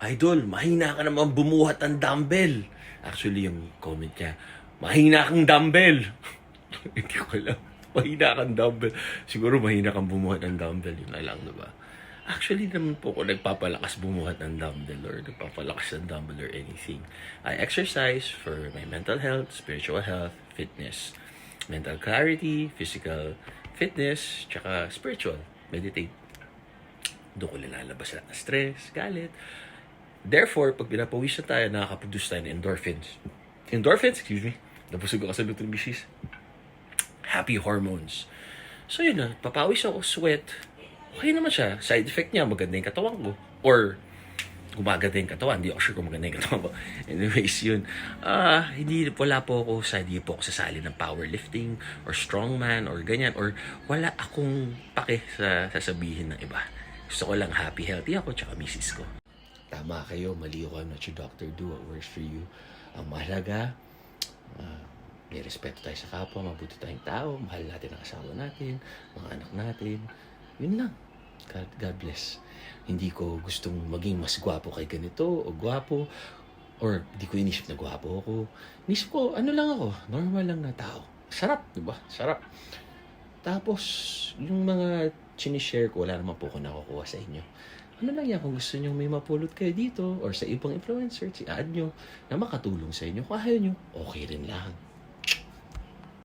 Idol, mahina ka naman bumuhat ng dumbbell. Actually, yung comment niya, mahina kang dumbbell. Hindi ko alam. Mahina kang dumbbell. Siguro mahina kang bumuhat ng dumbbell. Yun na lang, diba? Actually naman po ko nagpapalakas bumuhat ng dumbbell or nagpapalakas ng dumbbell or anything. I exercise for my mental health, spiritual health, fitness, mental clarity, physical fitness, tsaka spiritual, meditate. Doon ko nilalabas lahat ng stress, galit. Therefore, pag pinapawisan tayo, nakakaproduce tayo ng endorphins. Endorphins, excuse me. Nabusog ako sa Nutribisis. Happy hormones. So yun na, papawis ako, sweat. Okay naman siya. Side effect niya, maganda yung katawan ko. Or, gumaganda yung katawan. Hindi ako sure kung maganda yung katawan ko. Anyways, yun. Ah, hindi, wala po ako sa, hindi po ako sasali ng powerlifting or strongman or ganyan. Or wala akong pake sa sasabihin ng iba. Gusto ko lang happy, healthy ako, tsaka misis ko. Tama kayo, mali ako. I'm not your doctor. Do what works for you. Ang mahalaga, ah, may respeto tayo sa kapwa, mabuti tayong tao, mahal natin ang asawa natin, mga anak natin. Yun lang. God, God bless. Hindi ko gustong maging mas gwapo kay ganito o gwapo or di ko inisip na gwapo ako. Inisip ko, ano lang ako, normal lang na tao. Sarap, di ba? Sarap. Tapos, yung mga sinishare ko, wala naman po ako nakukuha sa inyo. Ano lang yan, kung gusto nyo may mapulot kayo dito or sa ibang influencer, i-add nyo na makatulong sa inyo. Kung ayaw nyo, okay rin lang.